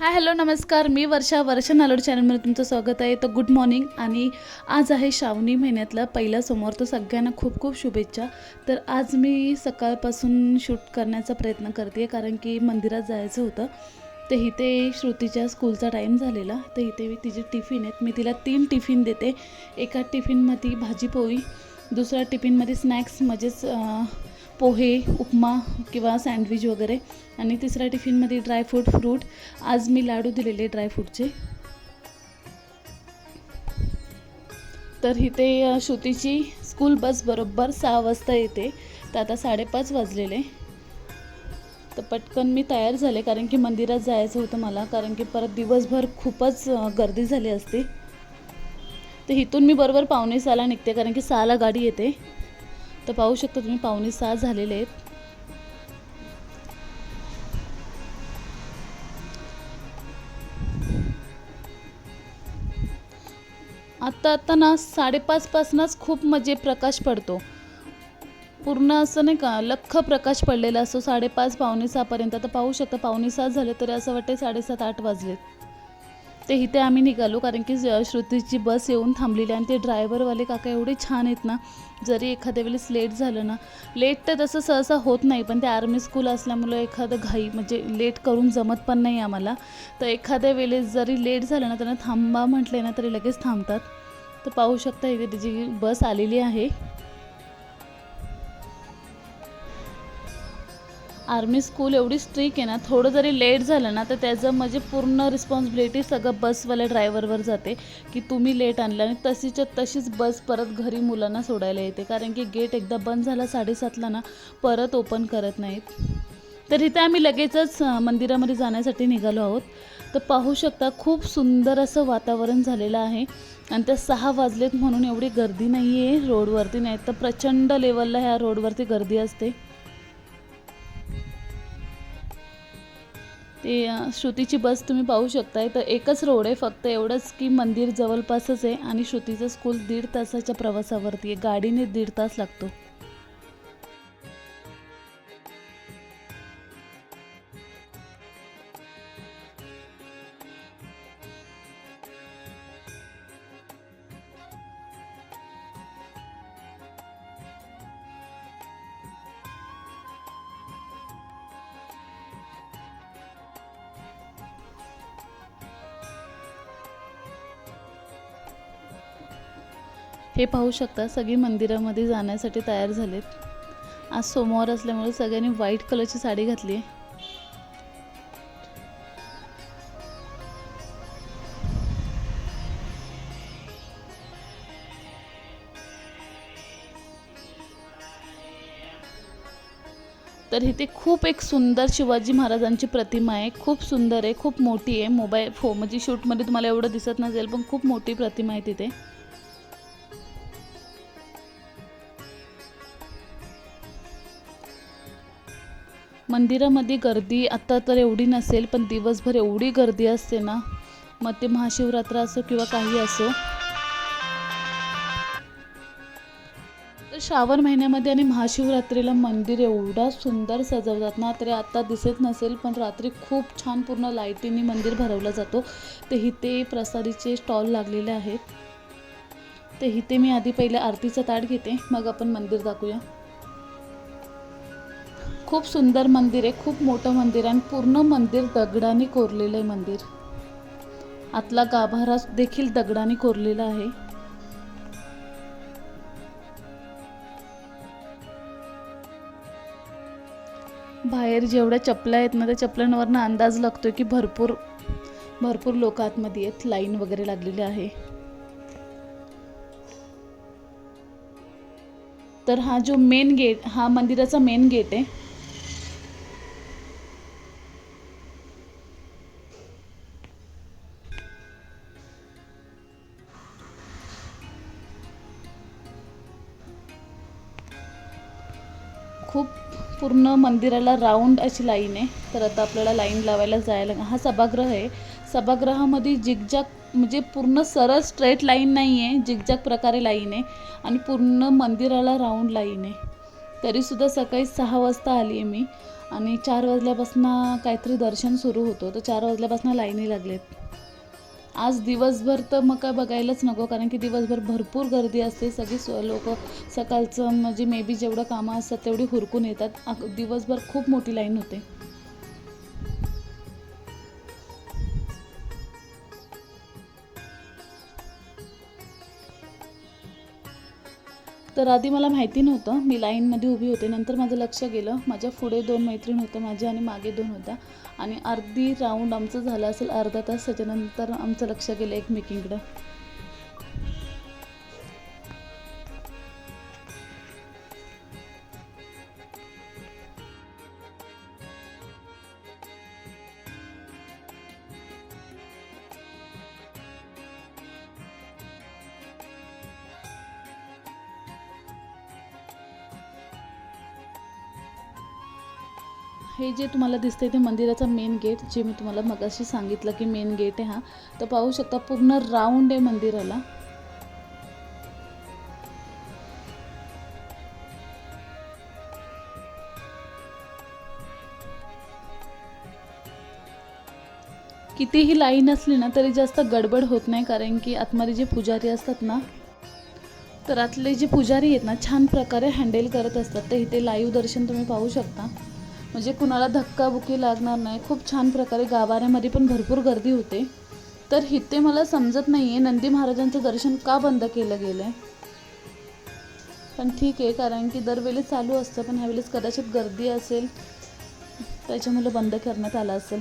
Hi hello नमस्कार. मी वर्षा वर्षा नालोड चॅनलमध्ये तुमचं स्वागत आहे. तर गुड मॉर्निंग. आणि आज आहे श्रावणी महिन्यातला पहिला सोमवार. तर सगळ्यांना खूप खूप शुभेच्छा. तर आज मी सकाळपासून शूट करण्याचा प्रयत्न करते कारण की मंदिरात जायचं होतं. तर इथे श्रुतीच्या स्कूलचा टाईम झालेला. तर इथे मी तिचे टिफिन आहेत. मी तिला तीन टिफिन देते. एका टिफिनमध्ये भाजी पोळी दुसऱ्या टिफिनमध्ये स्नॅक्स म्हणजेच पोहे उपमा किंवा सँडविच वगैरे. आणि तिसऱ्या टिफिनमध्ये ड्रायफ्रूट फ्रूट आज मी लाडू दिलेले ड्रायफ्रूटचे तर इथे श्रुतीची स्कूल बस बरोबर सहा वाजता येते. तर आता साडेपाच वाजलेले. तर पटकन मी तयार झाले कारण की मंदिरात जायचं होतं मला कारण की परत दिवसभर खूपच गर्दी झाली असते. तर इथून मी बरोबर पावणे सहाला निघते कारण की सहाला गाडी येते. तर पाहू शकता तुम्ही पावणे सहा झालेले आहेत. आत्ता आत्ता ना साडेपाचपासूनच खूप म्हणजे प्रकाश पडतो. पूर्ण असं नाही का लख्ख प्रकाश पडलेला असतो. साडेपाच पावणे सहापर्यंत. आता पाहू शकता पावणे सहा झाले तरी असं वाटते साडेसात आठ वाजलेत. ते इथे आम्ही निघालो कारण की श्रुतीची बस येऊन थांबलेली आहे आणि ते ड्रायव्हरवाले काका एवढे छान आहेत ना जरी एखाद्या वेळेस लेट झालं ना लेट तर तसं सहसा होत नाही पण ते आर्मी स्कूल असल्यामुळं एखादं घाई म्हणजे लेट करून जमत पण नाही आम्हाला. तर एखाद्या वेळेस जरी लेट झालं ना त्यांना थांबा म्हटले ना तरी लगेच थांबतात. तर पाहू शकता इथे त्याची बस आलेली आहे. आर्मी स्कूल एवढी स्ट्रिक आहे ना थोडं जरी लेट झालं ना तर त्याचं म्हणजे पूर्ण रिस्पॉन्सिबिलिटी सगळं बसवाल्या ड्रायव्हरवर जाते. की तुम्ही लेट आणलं आणि तशीच्या तशीच बस परत घरी मुलांना सोडायला येते. कारण की गेट एकदा बंद झाला साडेसातला ना परत ओपन करत नाहीत. तर इथे आम्ही लगेचच मंदिरामध्ये जाण्यासाठी निघालो आहोत. तर पाहू शकता खूप सुंदर असं वातावरण झालेलं आहे. आणि त्या सहा वाजलेत म्हणून एवढी गर्दी नाही आहे रोडवरती. नाही तर प्रचंड लेवलला ह्या रोडवरती गर्दी असते. श्रुतीची बस तुम्ही पाहू शकताय. तर एकच रोड आहे फक्त एवढंच की मंदिर जवळपासच आहे आणि श्रुतीचं स्कूल दीड तासाच्या प्रवासावरती आहे. गाडीने दीड तास लागतो. हे पाहू शकता सगळी मंदिरामध्ये जाण्यासाठी तयार झालेत. आज सोमवार असल्यामुळे सगळ्यांनी व्हाईट कलरची साडी घातली आहे. तर इथे खूप एक सुंदर शिवाजी महाराजांची प्रतिमा आहे. खूप सुंदर आहे खूप मोठी आहे. मोबाईल फो म्हणजे शूटमध्ये तुम्हाला एवढं दिसत नसेल पण खूप मोठी प्रतिमा आहे तिथे. मंदिरामध्ये गर्दी आत्ता तर एवढी नसेल पण दिवसभर एवढी गर्दी असते ना. मग ते महाशिवरात्र असो किंवा काही असो. तर श्रावण महिन्यामध्ये आणि महाशिवरात्रीला मंदिर एवढा सुंदर सजवतात ना तरी आत्ता दिसत नसेल पण रात्री खूप छान पूर्ण लाईटीने मंदिर भरवलं जातो. ते इथे प्रसादीचे स्टॉल लागलेले आहेत. ते इथे मी आधी पहिले आरतीचा ताट घेते मग आपण मंदिर दाखवूया. खूप सुंदर मंदिर आहे खूप मोठं मंदिर आहे आणि पूर्ण मंदिर दगडाने कोरलेलं आहे मंदिर. आतला गाभारा देखील दगडाने कोरलेला आहे. बाहेर जेवढ्या चपल्या आहेत ना त्या चपल्यांवरनं अंदाज लागतोय की भरपूर भरपूर लोक आतमध्ये आहेत लाईन वगैरे लागलेली आहे. तर हा जो मेन गेट हा मंदिराचा मेन गेट आहे. खूप पूर्ण मंदिराला राऊंड अशी लाईन आहे. तर आता आपल्याला लाईन लावायला जायला हा सभागृह आहे. सभागृहामध्ये जिगजाग म्हणजे पूर्ण सरळ स्ट्रेट लाईन नाही आहे जिगजाग प्रकारे लाईन आहे. आणि पूर्ण मंदिराला राऊंड लाईन आहे. तरीसुद्धा सकाळी सहा वाजता आली आहे मी. आणि चार वाजल्यापासून काहीतरी दर्शन सुरू होतं. तर चार वाजल्यापासून लाईनी लागलेत. आज दिवसभर तर मग काय बघायलाच नको कारण की दिवसभर भरपूर गर्दी असते. सगळी लोक सकाळचं म्हणजे मे बी जेवढं कामं असतात तेवढी हुरकून येतात. दिवसभर खूप मोठी लाईन होते. तर आधी मला माहिती नव्हतं. मी लाईनमध्ये उभी होते. नंतर माझं लक्ष गेलं. माझ्या पुढे दोन मैत्रीण होत्या. माझ्या आणि मागे दोन होत्या. आणि अर्धी राऊंड आमचं झालं असेल अर्धा तास. त्याच्यानंतर आमचं लक्ष गेलं एकमेकींकडं. हे जे तुम्हाला दिसतंय ते मंदिराचा मेन गेट जे मी तुम्हाला मगाशी सांगितलं की मेन गेट आहे हा. तर पाहू शकता पूर्ण राऊंड आहे मंदिराला. कितीही लाईन असली ना तरी जास्त गडबड होत नाही कारण की आतमध्ये जे पुजारी असतात ना तर आतले जे पुजारी आहेत ना छान प्रकारे हँडल करत असतात. तर इथे लाईव्ह दर्शन तुम्ही पाहू शकता. म्हणजे कुणाला धक्काबुक्की लागणार नाही. खूप छान प्रकारे गाभाऱ्यामध्ये पण भरपूर गर्दी होते. तर इथे मला समजत नाही आहे नंदी महाराजांचं दर्शन का बंद केलं गेलं आहे पण ठीक आहे कारण की दरवेळेस चालू असतं पण ह्यावेळेस कदाचित गर्दी असेल त्याच्यामुळे बंद करण्यात आलं असेल.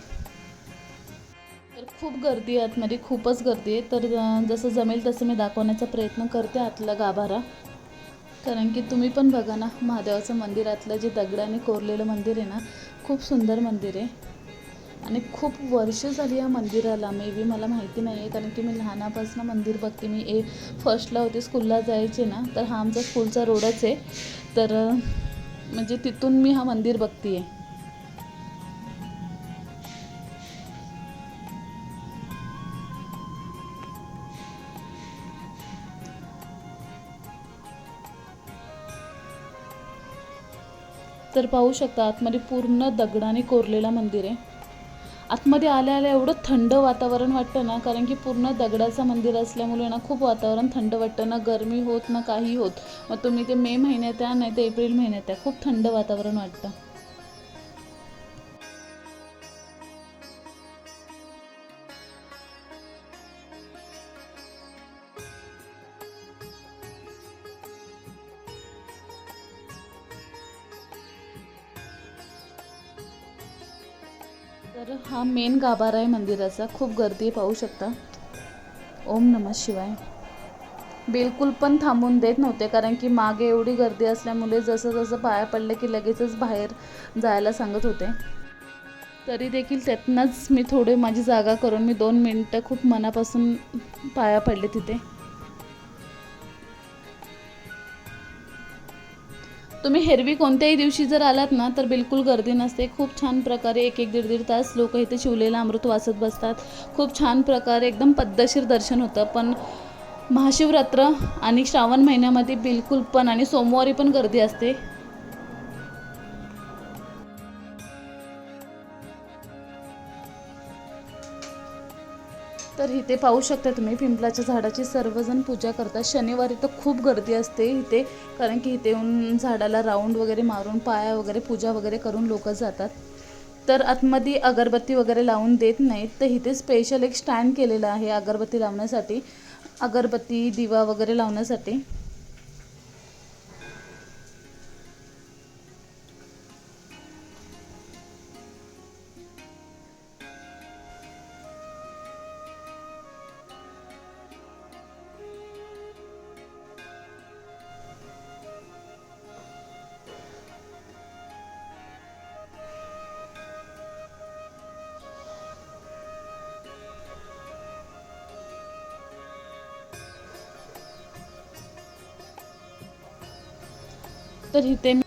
तर खूप गर्दी आहे आतमध्ये खूपच गर्दी आहे. तर जसं जमेल तसं मी दाखवण्याचा प्रयत्न करते आतला गाभारा. कारण की तुम्ही पण बघा ना महादेवाचं मंदिरातलं जे दगडाने कोरलेलं मंदिर आहे ना खूप सुंदर मंदिर आहे. आणि खूप वर्ष झाली या मंदिराला. मे बी मला माहिती नाही आहे कारण की मी लहानापासून मंदिर बघते. मी ए फर्स्टला होते स्कूलला जायचे ना तर हा आमचा स्कूलचा रोडच आहे. तर म्हणजे तिथून मी हा मंदिर बघते आहे तर पाहू शकता आतमध्ये पूर्ण दगडाने कोरलेला मंदिर आहे. आतमध्ये आल्या आल्या एवढं थंड वातावरण वाटतं ना कारण की पूर्ण दगडाचं मंदिर असल्यामुळे ना खूप वातावरण थंड वाटतं ना गरमी होत ना काही होत. मग तुम्ही ते मे महिन्यात या नाही तर एप्रिल महिन्यात या खूप थंड वातावरण वाटतं. तर हा मेन गाभारा आहे मंदिराचा. खूप गर्दी आहे पाहू शकता. ओम नमः शिवाय. बिलकुल पण थांबून देत नव्हते कारण की मागे एवढी गर्दी असल्यामुळे जसं जसं पाया पडलं की लगेचच बाहेर जायला सांगत होते. तरी देखील त्यातनंच मी थोडे माझी जागा करून मी दोन मिनटं खूप मनापासून पाया पडले तिथे. तुम्ही हेरवी कोणत्याही दिवशी जर आलात ना तर बिलकुल गर्दी नसते. खूप छान प्रकारे एक एक दीड दीड तास लोक इथे शिवलेलं अमृत वाचत बसतात. खूप छान प्रकारे एकदम पद्धतशीर दर्शन होतं. पण महाशिवरात्र आणि श्रावण महिन्यामध्ये बिलकुल पण आणि सोमवारी पण गर्दी असते. तर इथे पाहू शकता तुम्ही पिंपळाच्या झाडाची सर्वजण पूजा करतात. शनिवारी तर खूप गर्दी असते इथे कारण की इथे येऊन झाडाला राऊंड वगैरे मारून पाया वगैरे पूजा वगैरे करून लोक जातात. तर आतमध्ये अगरबत्ती वगैरे लावून देत नाहीत तर इथे स्पेशल एक स्टँड केलेलं आहे अगरबत्ती लावण्यासाठी. अगरबत्ती दिवा वगैरे लावण्यासाठी. तर इथे मी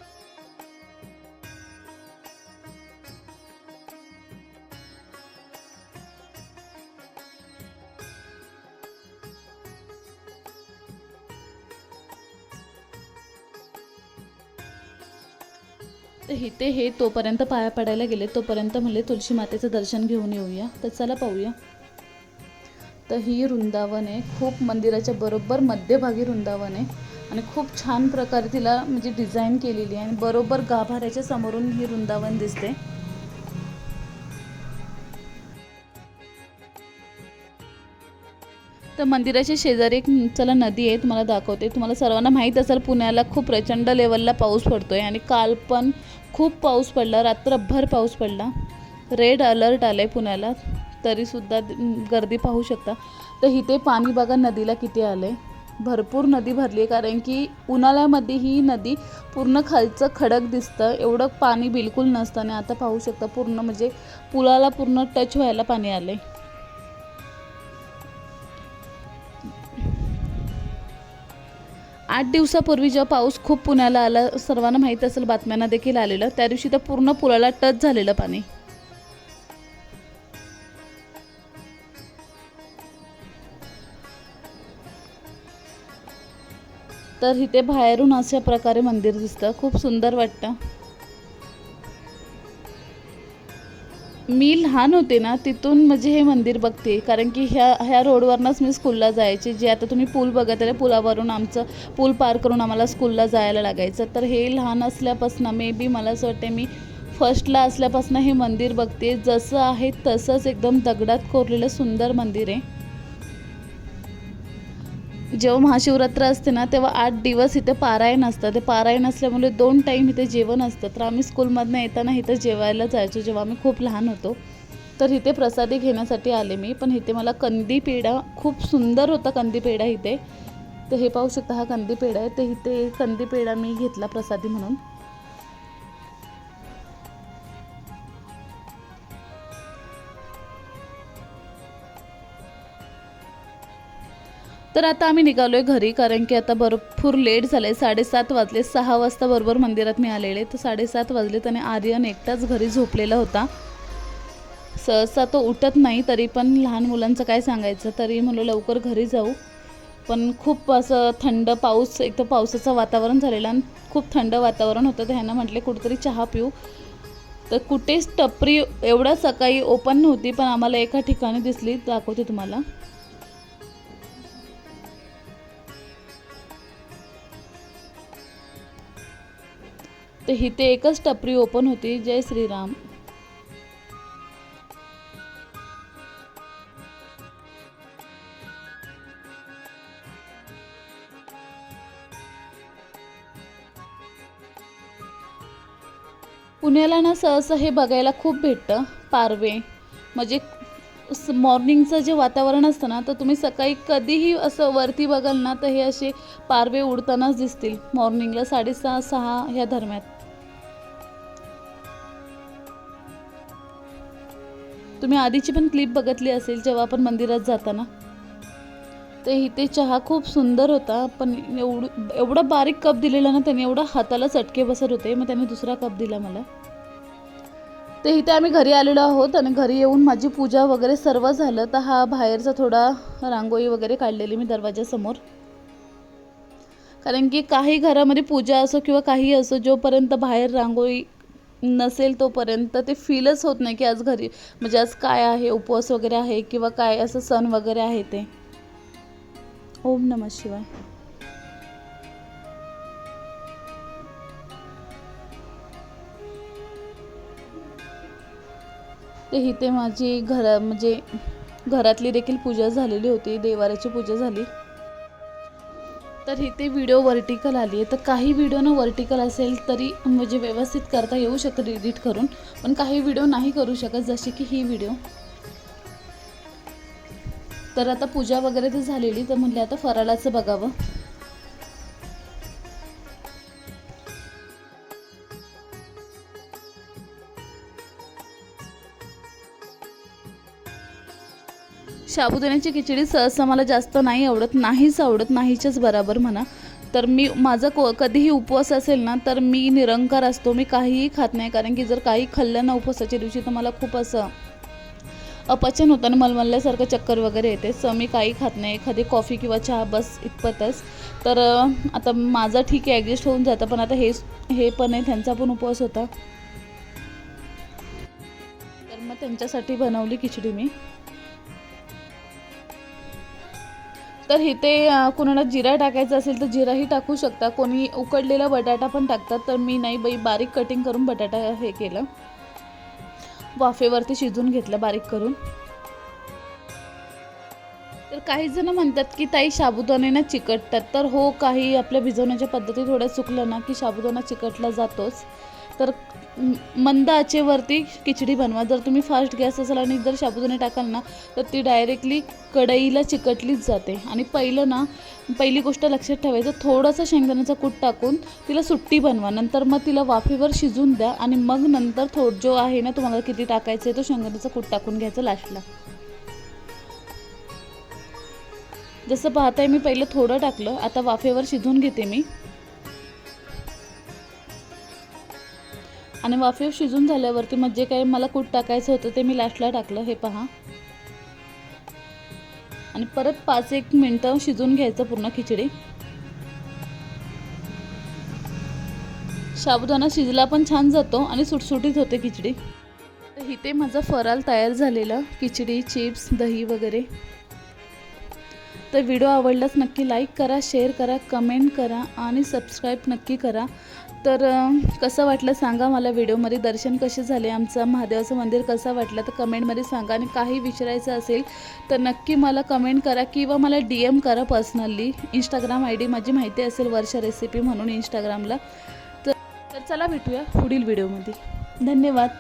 तर इथे हे तोपर्यंत पाया पडायला गेले. तोपर्यंत म्हणले तुळशी मातेचं दर्शन घेऊन येऊया. तर चला पाहूया. तर ही वृंदावन आहे. खूप मंदिराच्या बरोबर मध्यभागी वृंदावन आहे. आणि खूप छान प्रकारे तिला म्हणजे डिझाईन केलेली आहे आणि बरोबर गाभाऱ्याच्या समोरून ही वृंदावन दिसते. तर मंदिराच्या शेजारी एक चला नदी आहे तुम्हाला दाखवते. तुम्हाला सर्वांना माहीत असेल पुण्याला खूप प्रचंड लेवलला पाऊस पडतो आहे आणि काल पण खूप पाऊस पडला रात्रभर पाऊस पडला. रेड अलर्ट आलं आहे पुण्याला तरीसुद्धा गर्दी पाहू शकता. तर इथे पाणी बघा नदीला किती आलं आहे भरपूर नदी भरली आहे कारण की उन्हाळ्यामध्ये ही नदी पूर्ण खालचं खडक दिसतं. एवढं पाणी बिलकुल नसतं आणि आता पाहू शकता पूर्ण म्हणजे पुलाला पूर्ण टच व्हायला पाणी आलं आहे आठ दिवसापूर्वी जेव्हा पाऊस खूप पुण्याला आला सर्वांना माहीत असेल बातम्यांना देखील आलेलं त्या दिवशी तर पूर्ण पुलाला टच झालेलं पाणी. तर इथे बाहेरून अशा प्रकारे मंदिर दिसतं. खूप सुंदर वाटतं. मी लहान होते ना तिथून म्हणजे हे मंदिर बघते. कारण की ह्या ह्या रोडवरनंच मी स्कूलला जायचे. जे आता तुम्ही पूल बघत आहे पुलावरून आमचं पूल पार करून आम्हाला स्कूलला जायला लागायचं. तर हे लहान असल्यापासून मे बी मला असं वाटते मी फर्स्टला असल्यापासून हे मंदिर बघते. जसं आहे तसंच एकदम दगडात कोरलेलं सुंदर मंदिर आहे. जेव्हा महाशिवरात्र असते ना तेव्हा आठ दिवस इथे पारायण असतं. ते पारायण असल्यामुळे दोन टाईम इथे जेवण असतं. तर आम्ही स्कूलमधनं येताना इथं जेवायला जायचो जेव्हा आम्ही खूप लहान होतो. तर इथे प्रसादी घेण्यासाठी आले मी. पण इथे मला कंदी पेढा खूप सुंदर होता कंदी पेढा इथे. तर हे पाहू शकता हा कंदी पेढा आहे. तर इथे कंदी पेढा मी घेतला प्रसादी म्हणून. तर आता आम्ही निघालो आहे घरी कारण की आता भरपूर लेट झाले साडेसात वाजले सहा वाजता बरोबर मंदिरात मी आलेले तर साडेसात वाजले त्याने आर्यन एकटाच घरी झोपलेला होता. सहसा तो उठत नाही तरी पण लहान मुलांचं काय सांगायचं? तरी म्हणलं लवकर घरी जाऊ. पण खूप असं थंड पाऊस एक तर पावसाचं वातावरण झालेलं आणि खूप थंड वातावरण होतं. तर ह्यानं म्हटले कुठेतरी चहा पिऊ. तर कुठेच टपरी एवढ्या सकाळी ओपन नव्हती पण आम्हाला एका ठिकाणी दिसली. दाखवते तुम्हाला. तर इथे एकच टपरी ओपन होती. जय श्रीराम. पुण्याला ना सहसा हे बघायला खूप भेटतं. पारवे. म्हणजे स- मॉर्निंगचं जे वातावरण असतं ना तर तुम्ही सकाळी कधीही असं वरती बघाल ना तर हे असे पारवे उडतानाच दिसतील. मॉर्निंगला साडेसहा सहा ह्या दरम्यान. तुम्ही आधीची पण क्लिप बघितली असेल जेव्हा आपण मंदिरात जाताना? तर इथे चहा खूप सुंदर होता पण एवढं एवढा बारीक कप दिलेला ना त्याने एवढा हाताला चटके बसत होते मग त्याने दुसरा कप दिला मला. ते इथे आम्ही घरी आलेलो आहोत आणि घरी येऊन माझी पूजा वगैरे सर्व झालं. तर हा बाहेरचा थोडा रांगोळी वगैरे काढलेली मी दरवाजासमोर कारण की काही घरामध्ये पूजा असो किंवा काही असो जोपर्यंत बाहेर रांगोळी नसेल तोपर्यंत ते फीलच होत नाही की आज घरी म्हणजे आज काय आहे उपवास वगैरे आहे किंवा काय असं सण वगैरे आहे ते. ओम नम शिवाय. ते इथे माझी घरा म्हणजे घरातली देखील पूजा झालेली होती देवाराची पूजा झाली. तर इथे व्हिडिओ वर्टिकल आली आहे. तर काही व्हिडिओ ना वर्टिकल असेल तरी म्हणजे व्यवस्थित करता येऊ शकतं एडिट करून. पण काही व्हिडिओ नाही करू शकत जसे की ही व्हिडिओ तर आता पूजा वगैरे तर झालेली तर म्हणले आता फराळाचं बघावं. साबुदाण्याची खिचडी सहसा मला जास्त नाही आवडत. नाहीच आवडत नाहीच्याच बराबर म्हणा. तर मी माझा को कधीही उपवास असेल ना तर मी निरंकार असतो. मी काहीही खात नाही कारण की जर काही खाल्लं ना उपवासाच्या दिवशी तर मला खूप असं अपचन होतं आणि मलमलल्यासारखं चक्कर वगैरे येते. स मी काही खात नाही. एखादी कॉफी किंवा चहा बस इतपतच. तर आता माझं ठीक आहे ॲडजस्ट होऊन जातं. पण आता हे हे पण आहे त्यांचा पण उपवास होता. तर मग त्यांच्यासाठी बनवली खिचडी मी. तर इथे अं, कोणाला जिरा टाकायचा असेल तर जिराही टाकू शकता. कोणी उकडलेला बटाटा पण टाकतात तर मी नाही बाई बारीक कटिंग करून बटाटा हे केलं. वाफेवरती शिजून घेतलं बारीक करून. तर काही जण म्हणतात की ताई साबुदाणे ना चिकटतात. तर हो काही आपल्या भिजवण्याच्या पद्धती थोड्या चुकलं ना की साबुदाणा चिकटला जातोच. तर मंद आचेवरती खिचडी बनवा. जर तुम्ही फास्ट गॅस असाल आणि जर शाबुदाणे टाकाल ना तर ती डायरेक्टली कढईला चिकटलीच जाते. आणि पहिलं ना पहिली गोष्ट लक्षात ठेवायचं थोडंसं शेंगदाण्याचा कूट टाकून तिला सुट्टी बनवा. नंतर मग तिला वाफेवर शिजून द्या आणि मग नंतर थोड जो आहे ना तुम्हाला किती टाकायचं आहे तो शेंगदाण्याचा कूट टाकून घ्यायचा लास्टला जसं पाहताय मी पहिलं थोडं टाकलं आता वाफेवर शिजून घेते मी. आणि वाफेव शिजून झाल्यावरती म्हणजे मग जे काही मला कूट टाकायचं होतं ते मी लास्टला टाकलं हे पहा. आणि परत पाच एक मिनटं शिजून घ्यायचं पूर्ण खिचडी. साबुदाणा शिजला पण छान जातो आणि सुटसुटीत होते खिचडी. तर इथे माझा फराल तयार झालेला खिचडी चिप्स दही वगैरे. तर व्हिडिओ आवडलाच नक्की लाईक करा शेअर करा कमेंट करा आणि सबस्क्राईब नक्की करा. तर कसं वाटलं सांगा मला व्हिडिओमध्ये. दर्शन कसे झाले? आमचं महादेवाचं मंदिर कसं वाटलं? तर कमेंटमध्ये सांगा. आणि काही विचारायचं असेल तर नक्की मला कमेंट करा किंवा मला डी एम करा पर्सनली. इंस्टाग्राम आय डी माझी माहिती असेल वर्षा रेसिपी म्हणून इंस्टाग्रामला तर तर चला भेटूया पुढील व्हिडिओमध्ये. धन्यवाद.